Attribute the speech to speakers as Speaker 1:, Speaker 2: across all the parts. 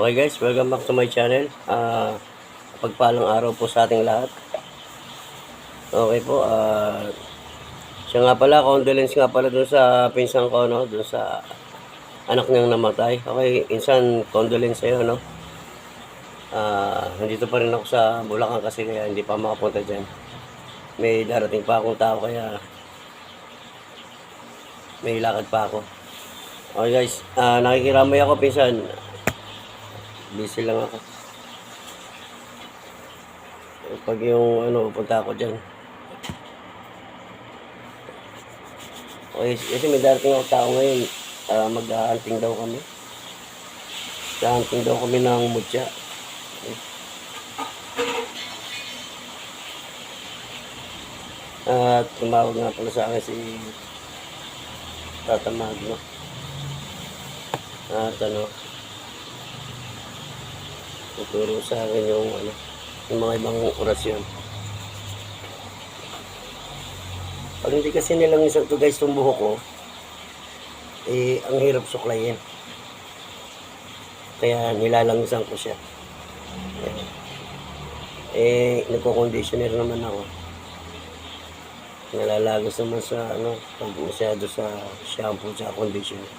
Speaker 1: Okay guys, welcome back to my channel. Ah, pagpalang araw po sa ating lahat. Okay po, ah siya nga pala, condolence nga pala dun sa pinsan ko, no? Dun sa anak niyang namatay. Okay, insan, condolence sa'yo, no? Ah, nandito pa rin ako sa Bulacan kasi kaya hindi pa makapunta dyan. May darating pa akong tao kaya may lakad pa ako. Okay guys, ah nakikiramay ako pinsan. Busy lang ako. Pag yung ano, punta ako dyan. Okay, kasi may darating ako tao ngayon. Uh, Mag-hunting daw kami. Mag-hunting daw kami ng mutya. At tumawag nga pala sa akin si Tata Magno. At ano, tuturo sa akin yung ano, yung mga ibang orasyon. Pag hindi kasi nilang isang to guys itong buhok ko, eh, ang hirap suklayin. Kaya nilalangisan ko siya. Eh, nagko-conditioner naman ako. Nalalagos naman sa ano, masyado sa shampoo sa conditioner.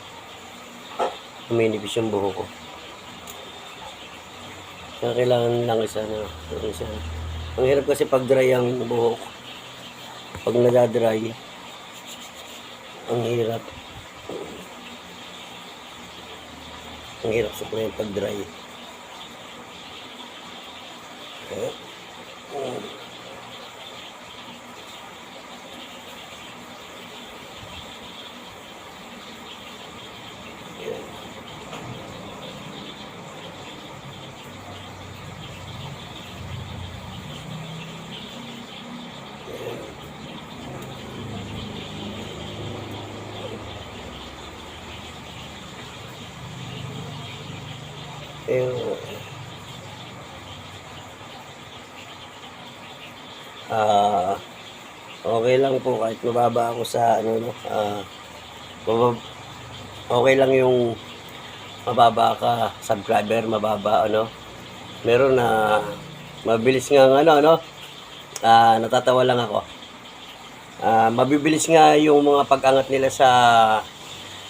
Speaker 1: Uminipis yung buhok ko. Kaya kailangan lang isa na. Isa. Ang hirap kasi pag dry ang buhok. Pag nadadry, ang hirap. Ang hirap sa pag dry. Okay. Pero, ah, okay lang po kahit mababa ako sa ano, no, ah, okay lang yung mababa ka, subscriber, mababa, ano, meron na, mabilis nga ang ano, ano, ah, natatawa lang ako. Ah, mabibilis nga yung mga pag-angat nila sa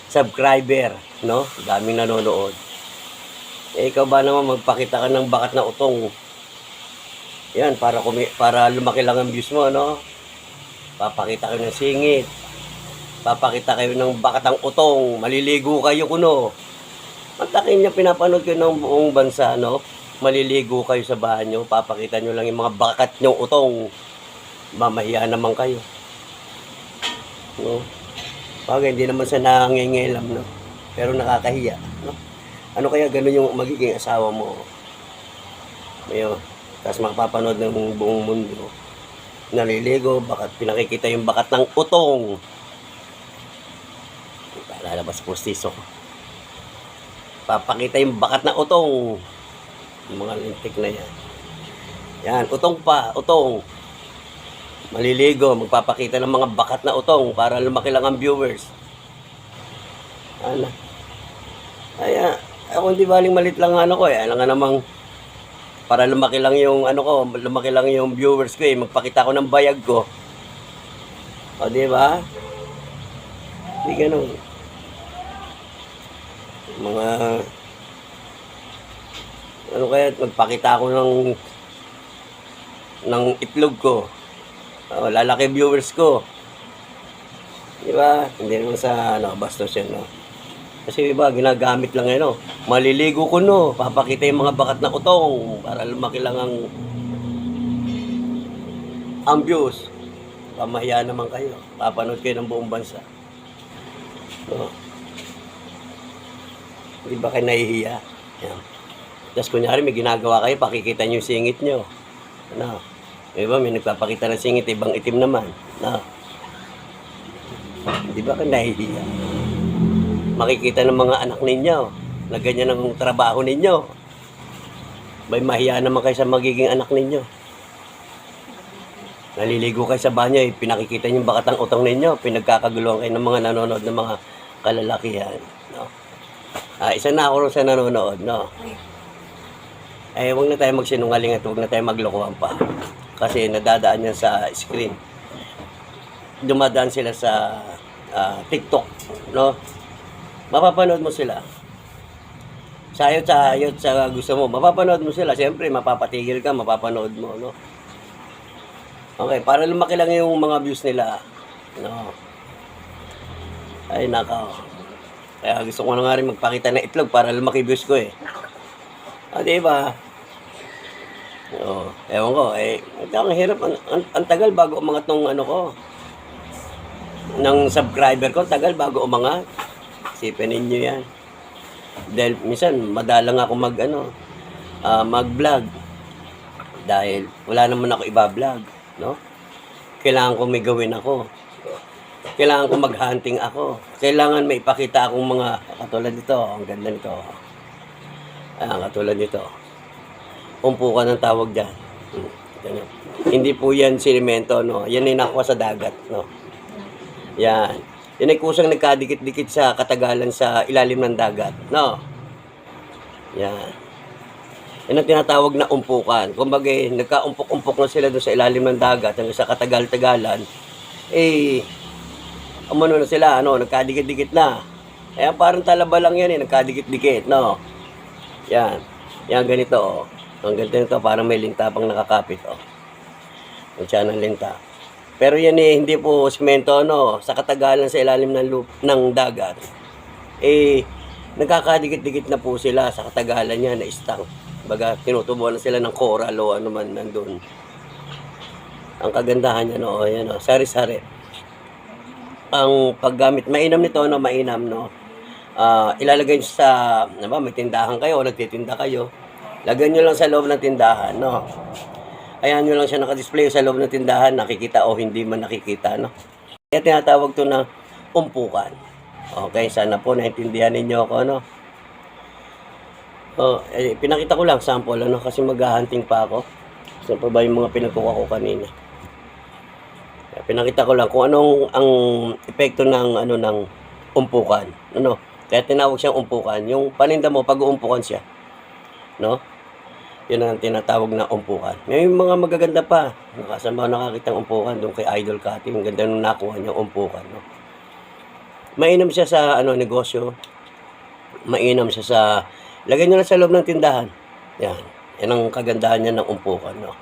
Speaker 1: subscriber, no? Daming nanonood. Eh, ikaw ba naman magpakita ka ng bakat na utong? Yan, para, kumi para lumaki lang ang views mo, no? Papakita kayo ng singit. Papakita kayo ng bakat ng utong. Maliligo kayo kuno. Mantakin niya pinapanood kayo ng buong bansa, no? Maliligo kayo sa banyo. Papakita nyo lang yung mga bakat nyong utong. Mamahiya naman kayo. No? Bagay, hindi naman sa nangingilam, no? Pero nakakahiya, no? Ano kaya ganun yung magiging asawa mo? Ngayon, tapos makapapanood ng buong mundo. Naliligo, bakat pinakikita yung bakat ng utong. Lalabas postiso. Papakita yung bakat ng utong. Yung mga lintik na yan. Yan, utong pa, utong. Maliligo, magpapakita ng mga bakat na utong para lumaki lang ang viewers. Ano? Kaya, ako hindi baling malit lang ano ko eh. Alam nga namang para lumaki lang yung ano ko, lumaki lang yung viewers ko eh. Magpakita ko ng bayag ko. O, di ba? Hindi ganun. Mga ano kaya magpakita ako ng ng itlog ko. O, lalaki viewers ko. Di ba? Hindi naman sa ano, bastos yan, no? Kasi iba, ginagamit lang yan, no? Maliligo ko, no? Papakita yung mga bakat na utong para lumaki lang ang ang views. Pamahiya naman kayo. Papanood kayo ng buong bansa. No? Di ba kayo nahihiya? Yan. Tapos kunyari may ginagawa kayo, pakikita nyo yung singit nyo. Ano? Di ba, may nagpapakita ng singit, ibang itim naman. No? Di ba kayo nahihiya? Makikita ng mga anak ninyo na ganyan ang trabaho ninyo. May mahiya naman kayo sa magiging anak ninyo. Naliligo kayo sa banyo, eh, pinakikita niyo bakat ang utang ninyo, pinagkakaguluhan kayo ng mga nanonood ng mga kalalakihan. No? Ah, isa na ako sa nanonood, no? eh huwag na tayo magsinungaling at huwag na tayo maglokohan pa. Kasi nadadaan yan sa screen. Dumadaan sila sa ah, TikTok, no? Mapapanood mo sila. Sayot sa ayot sa gusto mo. Mapapanood mo sila. Siyempre, mapapatigil ka, mapapanood mo, no? Okay, para lumaki lang yung mga views nila. No? Ay, naka. Kaya gusto ko na nga rin magpakita ng itlog para lumaki views ko eh. Ah, di ba? Oo. Ewan ko, eh, ang hirap, ang, ang, ang tagal bago umangat nung ano ko. Ng subscriber ko, tagal bago umangat. Isipin ninyo yan. Dahil minsan, madalang ako mag, ano, ah, mag-vlog. Dahil wala naman ako iba-vlog, no? Kailangan ko may gawin ako. Kailangan ko mag-hunting ako. Kailangan may ipakita akong mga katulad nito. Ang ganda nito. Ah, katulad nito. Umpukan ang tawag dyan. Hmm. Hindi po yan sinemento, no? Yan ay nakuha sa dagat, no? Yan. Yan ay kusang nagkadikit-dikit sa katagalan sa ilalim ng dagat, no? Yan. Yan ang tinatawag na umpukan. Kumbaga, eh, nagka-umpok-umpok na sila doon sa ilalim ng dagat hanggang sa katagal-tagalan. Eh, umano na sila, ano, nagkadikit-dikit na. Kaya parang talaba lang yan eh, nagkadikit-dikit, no? Yan. Yan, ganito, oh. Ang ganito nito, parang may linta pang nakakapit, oh. Ang siya ng linta. Pero yan eh, hindi po simento, no? Sa katagalan sa ilalim ng, loop, ng dagat, eh, nagkakadikit-dikit na po sila sa katagalan niya na istang. Baga, tinutubuan na sila ng coral o ano man nandun. Ang kagandahan niya, no? Ayan, no? Sari-sari. Ang paggamit, mainam nito, no? Mainam, no? Ah, ilalagay nyo sa, ano ba, may tindahan kayo, o nagtitinda kayo. Lagyan nyo lang sa loob ng tindahan, no? Ayan nyo lang siya nakadisplay sa loob ng tindahan, nakikita o hindi man nakikita, no? Kaya tinatawag to na umpukan. Okay, sana po naintindihan ninyo ako, no? Oh, eh, pinakita ko lang sample, ano, kasi maghahunting pa ako. Saan pa ba yung mga pinagkuha ko kanina? Pinakita ko lang kung anong ang epekto ng ano ng umpukan, ano? Kaya tinawag siyang umpukan. Yung paninda mo pag uumpukan siya, no? Yun ang tinatawag na umpukan. May mga magaganda pa. Nakasama nakakita ng umpukan doon kay Idol Cutting. Ang ganda nung nakuha niya umpukan, no? Mainam siya sa ano negosyo. Mainam siya sa lagay niyo na sa loob ng tindahan. Yan. Yan ang kagandahan niya ng umpukan, no?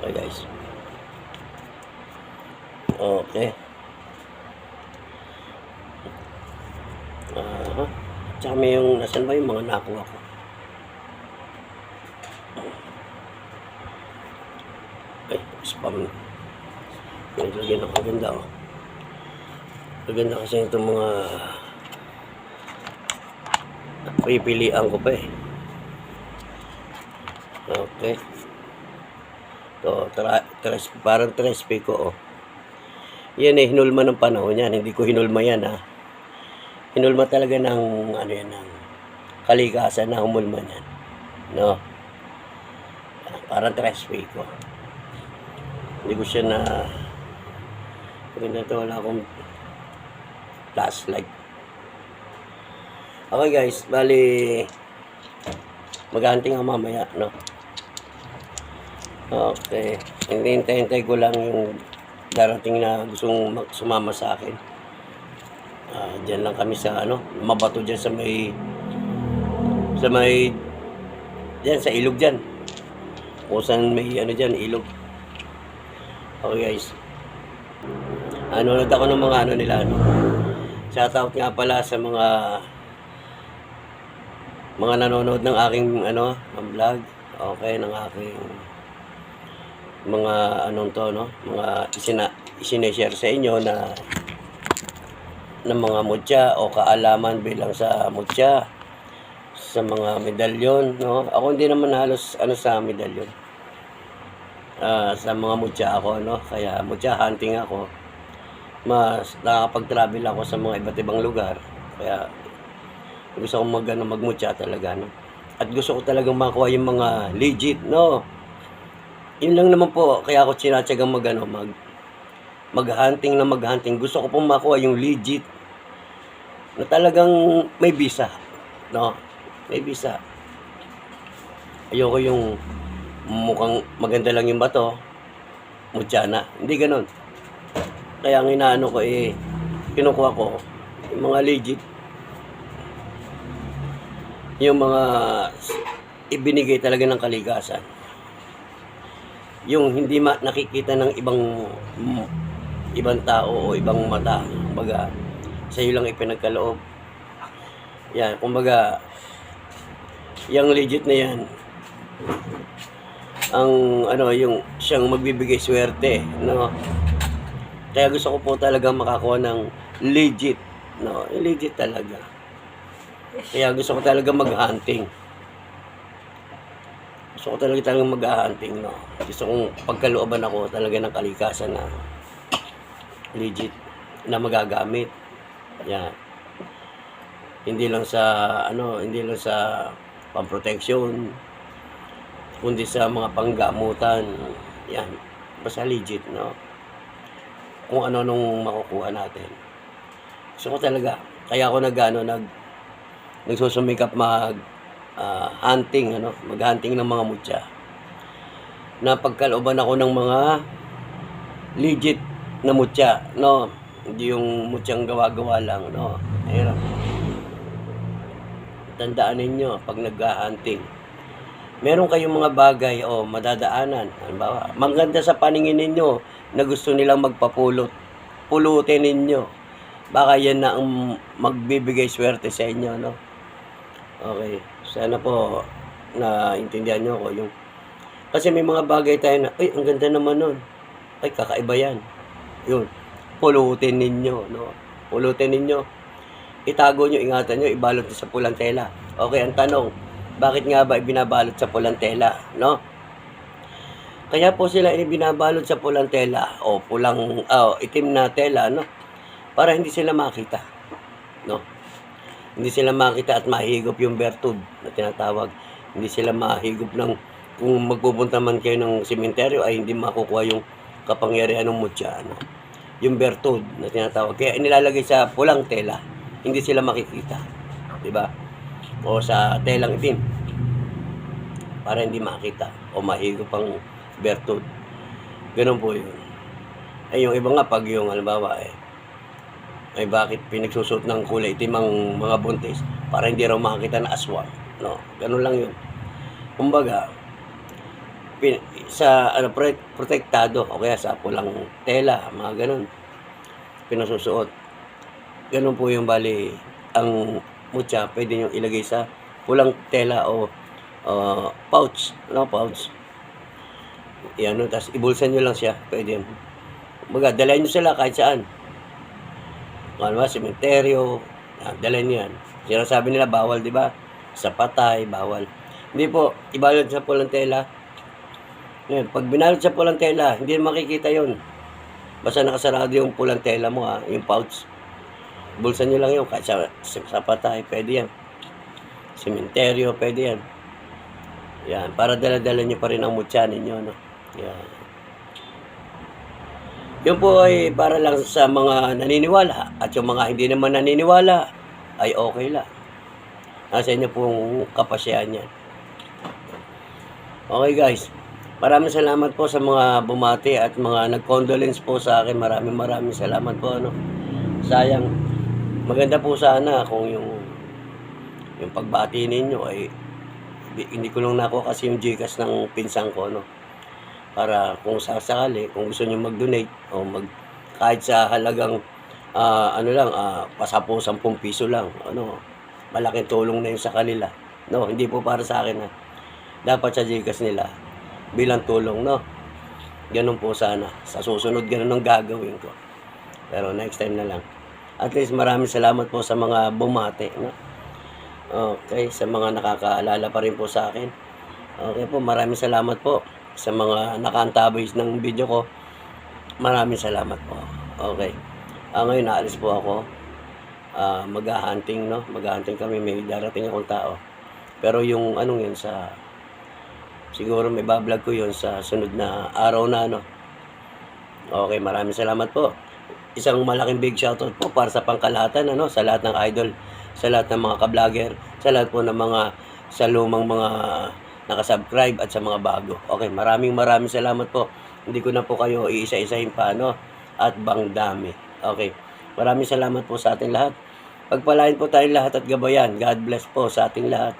Speaker 1: Okay, guys. Okay. Aha. Tsaka may yung, nasan ba yung mga nakuha ko? Ay, spam. Naglagyan ako ganda, oh. Maganda kasi itong mga pipilian ko pa eh. Okay. To, tra, tres, parang trespe ko, oh. Yan eh, hinulma ng panahon yan. Hindi ko hinulma yan, ha. Hinulma talaga ng, ano yan, ng kalikasan na humulma yan. No? Parang trespe ko. Hindi ko siya na, to, wala akong flashlight. Okay guys, bali, maghahunting ako mamaya, no? Okay. Hintay-hintay ko lang yung darating na gustong sumama sa akin. Ah, diyan lang kami sa ano, mabato diyan sa may sa may diyan sa ilog diyan. Kung saan may ano diyan, ilog. Okay guys. Ano nag ako ng mga ano nila ano. Shoutout nga pala sa mga mga nanonood ng aking ano, ng vlog. Okay, ng aking mga anong to no mga isina isineshare sa inyo na ng mga mutya o kaalaman bilang sa mutya sa mga medalyon no ako hindi naman halos ano sa medalyon Ah, sa mga mutya ako no kaya mutya hunting ako mas nakakapag-travel ako sa mga iba't ibang lugar kaya gusto kong mag ano, magmutya talaga no at gusto ko talagang makuha yung mga legit no yun lang naman po, kaya ako sinatsagang mag, ano, mag, mag-hunting na mag-hunting. Gusto ko pong makuha yung legit na talagang may visa. No? May visa. Ayoko yung mukhang maganda lang yung bato, mutya na. Hindi ganun. Kaya ang inaano ko eh, kinukuha ko, yung mga legit, yung mga ibinigay talaga ng kalikasan. Yung hindi ma nakikita ng ibang ibang tao o ibang mata. Kumbaga, sa iyo lang ipinagkaloob. Yan, kumbaga, yung legit na yan, ang ano, yung siyang magbibigay swerte, no? Kaya gusto ko po talaga makakuha ng legit, no? Legit talaga. Kaya gusto ko talaga mag-hunting. Gusto ko talaga talaga mag-hunting, no? Gusto kong pagkalooban ako talaga ng kalikasan na legit na magagamit. Yan. Hindi lang sa ano, hindi lang sa pamproteksyon, kundi sa mga panggamutan. Yan. Basta legit, no? Kung ano nung makukuha natin. Gusto ko talaga. Kaya ako nag, ano, nag, nagsusumikap mag ah, hunting, ano, mag-hunting ng mga mutya. Na pagkalooban ako ng mga legit na mutya, no? Hindi yung mutyang gawa-gawa lang, no? Ayun. Tandaan ninyo pag nag-hunting. Meron kayong mga bagay o madadaanan. Halimbawa, maganda sa paningin ninyo na gusto nilang magpapulot. Pulutin ninyo. Baka yan na ang magbibigay swerte sa inyo, no? Okay. Sana po na intindihan nyo ko yung kasi may mga bagay tayo na, ay, ang ganda naman nun. Ay, kakaiba yan. Yun. Pulutin ninyo, no? Pulutin ninyo. Itago nyo, ingatan nyo, ibalot sa pulang tela. Okay, ang tanong, bakit nga ba ibinabalot sa pulang tela, no? Kaya po sila ibinabalot sa pulang tela o pulang oh, itim na tela, no? Para hindi sila makita, no? Hindi sila makita at mahigop yung bertud na tinatawag. Hindi sila mahigop ng kung magpupunta man kayo ng sementeryo ay hindi makukuha yung kapangyarihan ng mutya, ano? Yung bertud na tinatawag. Kaya inilalagay sa pulang tela, hindi sila makikita. Di ba? O sa telang itim. Para hindi makita o mahigop ang bertud. Ganun po yun. Ay yung iba nga pag yung halimbawa eh, ay bakit pinagsusot ng kulay itim ang mga buntis para hindi raw makita na aswang. No, ganun lang yun. Kumbaga, pin, sa ano, protektado o kaya sa pulang tela, mga ganun. Pinasusuot. Ganun po yung bali ang mutya, pwede nyo ilagay sa pulang tela o uh, pouch, no, pouch. Yan, no, tapos ibulsan nyo lang siya, pwede yun. Baga, dalhin nyo sila kahit saan. Ano ba, sementeryo, yan, dalhin nyo yan. Sinasabi nila, bawal, di ba? Sa patay, bawal. Hindi po, ibalot sa pulang tela. Ngayon, pag binalot sa pulang tela, hindi makikita yon. Basta nakasarado yung pulang tela mo, ha, yung pouch. Bulsan nyo lang yun, kahit sa, sa patay, pwede yan. Sementeryo, pwede yan. Yan, para dala-dala nyo pa rin ang mutya ninyo, no? Yan. Yun po ay para lang sa mga naniniwala at yung mga hindi naman naniniwala ay okay lang. Nasa inyo pong kapasyahan yan. Okay guys, maraming salamat po sa mga bumati at mga nag-condolence po sa akin. Maraming maraming salamat po. Ano. Sayang, maganda po sana kung yung yung pagbati ninyo ay hindi, ko lang nako kasi yung Gcash ng pinsang ko. No para kung sasakali, kung gusto niyo mag-donate o mag kahit sa halagang ah, ano lang, ah, pasapo 10 piso lang, ano, malaking tulong na yun sa kanila. No, hindi po para sa akin na dapat sa Gcash nila bilang tulong, no. Ganun po sana. Sa susunod, ganun ang gagawin ko. Pero next time na lang. At least maraming salamat po sa mga bumate, no. Okay, sa mga nakakaalala pa rin po sa akin. Okay po, maraming salamat po sa mga nakaantabay ng video ko. Maraming salamat po. Okay. Ah, ngayon, naalis po ako. Ah, mag-hunting, no? Mag-hunting kami. May darating akong tao. Pero yung anong yun sa... Siguro may bablog ko yun sa sunod na araw na, no? Okay, maraming salamat po. Isang malaking big shoutout po para sa pangkalahatan, ano? Sa lahat ng idol, sa lahat ng mga ka-vlogger, sa lahat po ng mga sa lumang mga nakasubscribe at sa mga bago. Okay, maraming maraming salamat po. Hindi ko na po kayo iisa-isahin pa, no? At bang dami. Okay, maraming salamat po sa ating lahat. Pagpalain po tayong lahat at gabayan. God bless po sa ating lahat.